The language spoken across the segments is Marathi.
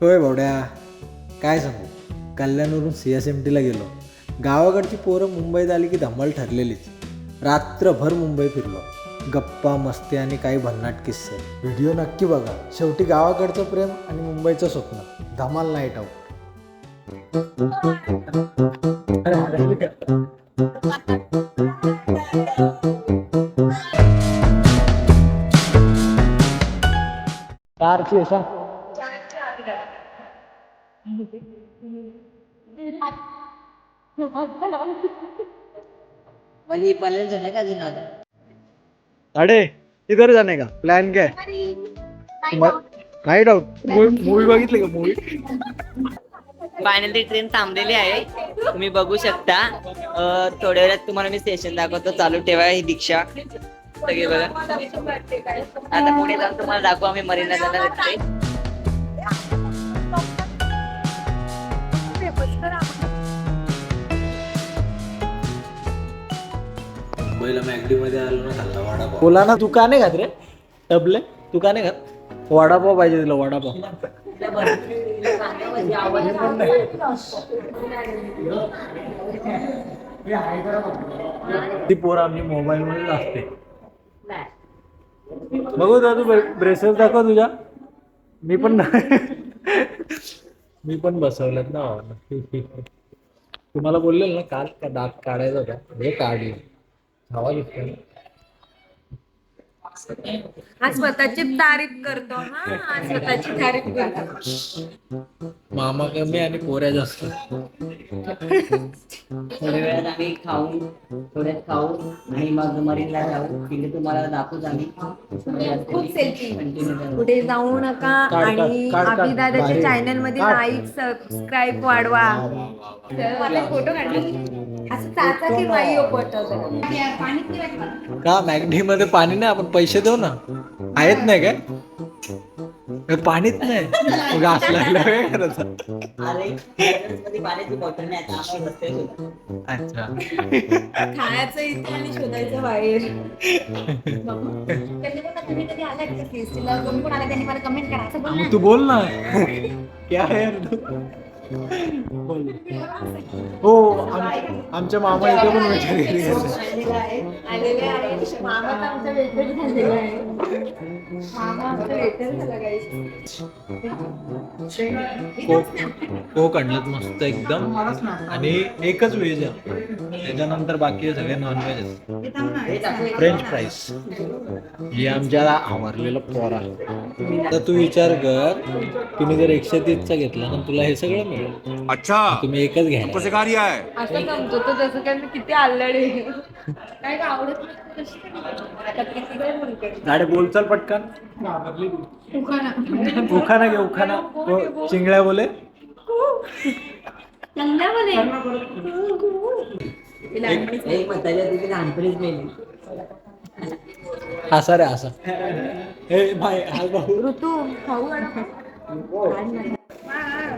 होय बावड्या काय सांगू? कल्याणवरून सी एस एम टीला गेलो. गावाकडची पोरं मुंबईत आली की धम्मल ठरलेलीच. रात्रभर मुंबई फिरलो. गप्पा मस्ती आणि काही भन्नाट किस्से. व्हिडिओ नक्की बघा. शेवटी गावाकडचं प्रेम आणि मुंबईचं स्वप्न. धमाल नाईट आऊट कारची असा जाने का अरे इधर जाणे का? प्लॅन काय? नाईट आउट मूवी बघितली का मूवी फायनली ट्रेन थांबलेली आहे. तुम्ही बघू शकता. अं, थोड्या वेळात तुम्हाला मी स्टेशन दाखवतो. चालू ठेवा ही दीक्षा. सगळे बघा. आता पुढे जाऊन तुम्हाला दाखवू आम्ही मरीना जाणार आहे. मुंबईला मॅगडी मध्ये आलो ना खाल्ला वडापाव. बोला ना तू का नाही खात रे? टबले तू का नाही खात? वडापाव पाहिजे तुला वडापाव. ती पोर आमची मोबाईल मध्ये असते. बघू दादू ब्रेसेस दाखव तुझ्या. मी पण मी पण बसवलेत ना. तुम्हाला बोललेल ना काल का दात काढायचा होता. हे काढले. हवा दिसतोय ना हा स्वतःची तारीफ करतो हा हा स्वतःची तारीफ करतो. मामा कमी आणि पोऱ्या जास्त. थोड्या वेळात आम्ही खाऊन थोड्यात खाऊ आणि मग मरीनला जाऊ. तिथे तुम्हाला दाखवूच आम्ही. खूप सेल्फी कंटिन्यू पुढे जाऊ नका आणि. अभिदादाच्या भारी. चॅनलमध्ये. लाईक सबस्क्राईब वाढवा. फोटो असं चाचा की बाई पटवलं का? मॅगडी मध्ये पाणी नाही? आपण पैसे देऊ ना. आहेत नाही काय? हे पाणीच नाही. मग घास लागला काय करायचं? अरे मध्ये पाण्याची बॉटल नाही आता आम्हाला रस्त्यावर होतं. अच्छा. खायचं इथे आणि शोधायचं बाहेर. तुम्ही कधी आलात का फेस्टिवलला कोणी कोण आला त्यांनी मला कमेंट करा. असं बोल ना. मग तू बोल ना. क्या है यार तू? हो आमच्या मामा इथे पण विचार वेटर कोक आणलं मस्त एकदम. आणि एकच व्हेज आहे. त्याच्यानंतर बाकी सगळे नॉनव्हेज फ्रेंच फ्राईज हे आमच्याला आवडलेलं पोरा तर तू विचार कर तुम्ही जर एकशे तीसचा घेतला ना तुला हे सगळं मिळेल. अच्छा. तुम्ही एकच घ्या सिखा रिया है असं समजतो जसं काय मी किती आल्लडे काय का आवडत नाही कशी? आता किती काय गाडी बोलचाल पटकन. उखाना. घे उखाना. हो, चिंगळ्या बोले. एक म्हाताऱ्या तिथे लहानपणीच मेली. हसा रे हसा हे भाई हा भाऊ ऋतू खाऊ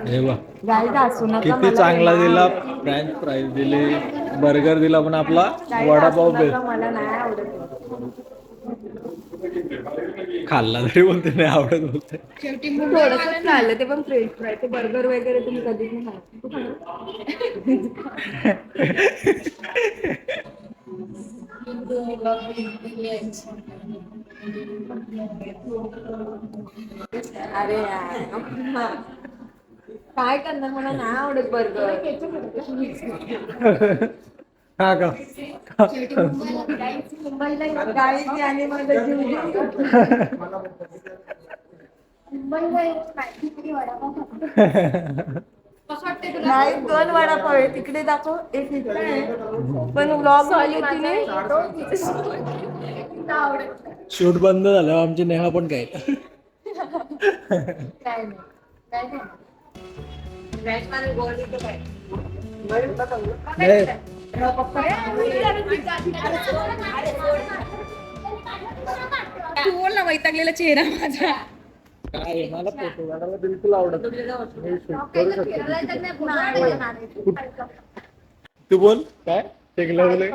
हे किती चांगला दिला. फ्रेंच फ्राईज दिले बर्गर दिला पण आपला वडापाव आवडत. खाल्ला तरी बोलते नाही आवडत बोलते. थोडंसंच खाल्लं ते पण फ्रेंच फ्राय ते बर्गर वगैरे तुम्ही कधीच नाही खात. तू खाणार? अरे यार. काय करणार मला नाही आवडत बर्गर हा का? मुंबईला गाडी आणि माझा जीव घेऊन. नाही दोन वडापाव आहे. तिकडे दाखव. एक इकडे आहे. पण ब्लॉगमध्ये तिने शूट बंद झालं. आमची नेहा पण काय? तू बोल ना वैतागलेला चेहरा माझा. काय मला फोटो काढायला बिलकुल आवडत नाही. मी shoot करू शकतो. तू बोल. काय? टेकला बोले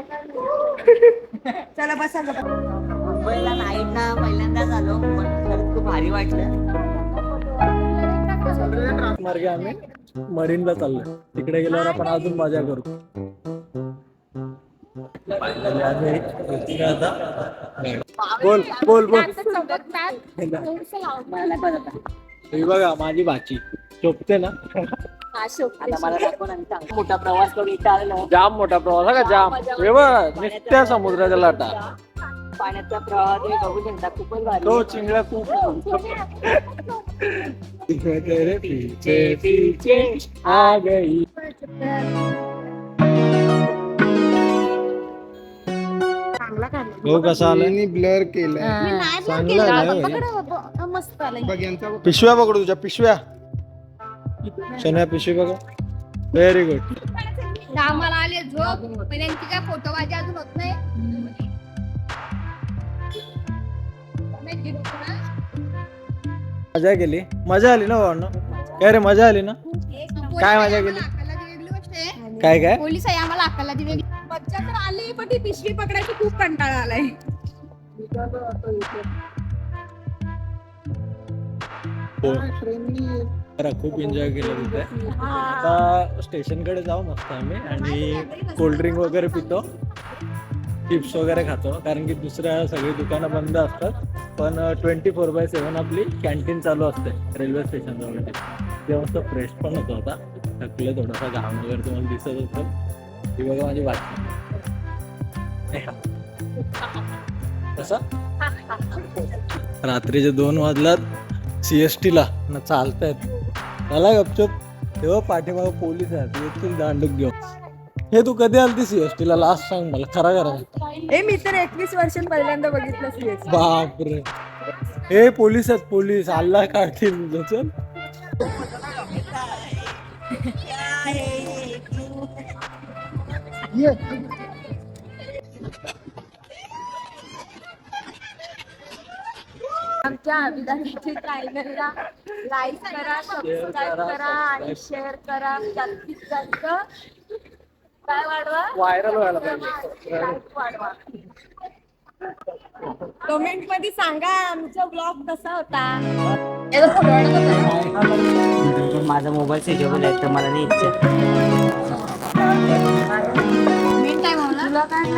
चला बसा. मुंबईला नाईटला पहिल्यांदाच आलो पण खरंच खूप भारी वाटलं. मार्गे आम्ही मरीनला चाललोय. तिकडे गेल्यावर आपण अजून मजा करू. Finally आम्ही बोल हे बघा माझी भाची. शोभते ना? आता मला. मोठा प्रवास करून इथं आलेलो जाम मोठा प्रवास हा का जाम? हे बघ समुद्राच्या लाटा. पाण्याचा प्रवाह तुम्ही बघू शकता खूपच भारी. तो चिंगळ्या खूप तेरे पीछे पीछे आ गई. हो कसा आलाय? ब्लर केलं चांगला आलाय. मस्त आलाय. बघ यांचा बघ. पिशव्या पकडू तुझ्या पिशव्या. शन्या पिशवी बघा. व्हेरी गुड आम्हाला आले झोप. पण यांची काय फोटोबाजी अजून होत नाही? नाही गेलो ना. मजा केली. मजा आली ना भावना? काय रे मजा आली ना? काय मजा केली? आम्हाला ती वेगळी गोष्ट आहे. काय काय? पोलीस आहे आम्हाला अक्कला ती वेगळी मज्जा तर आली पण ती पिशवी पकडायची खूप कंटाळा आलाय. हो. जरा खूप एन्जॉय केलं तिथे. आता स्टेशनकडे जाऊ मस्त आम्ही आणि कोल्ड्रिंक वगैरे पितो. चिप्स वगैरे खातो कारण की दुसऱ्या सगळी दुकानं बंद असतात. पण ट्वेंटी फोर बाय सेवन आपली कॅन्टीन चालू असते रेल्वे स्टेशन वगैरे ते मस्त फ्रेश पण होतं आता. थकले थोडासा घाम वगैरे तुम्हाला दिसत होतं ती बघा माझी कसं? रात्रीचे दोन वाजलात सी एस टीला ना चालतायत त्याला गपचूप. तेव्हा पाठीमागं पोलीस आहेत. येतील दांडूक घेऊन. हे तू कधी आलती सी एस टीला लास्ट सांग मला. खरा खरा. हे मी तर एकवीस वर्ष पहिल्यांदा बघितलं सीएस बापरे. हे पोलीस आहेत पोलीस. अल्ला काढतील. तुझं चल. आमच्या विधानसभेच्या चॅनलला लाईक करा सबस्क्राईब करा आणि शेअर करा. जास्तीत जास्त काय वाढवा? व्हायरल व्हायला पाहिजे. लाईक वाढवा. कमेंटमध्ये सांगा आमचा ब्लॉग कसा होता. माझा मोबाईल स्विचेबल आहे तर मला नाही इच्छा. कमेंट काय म्हणला तुला काय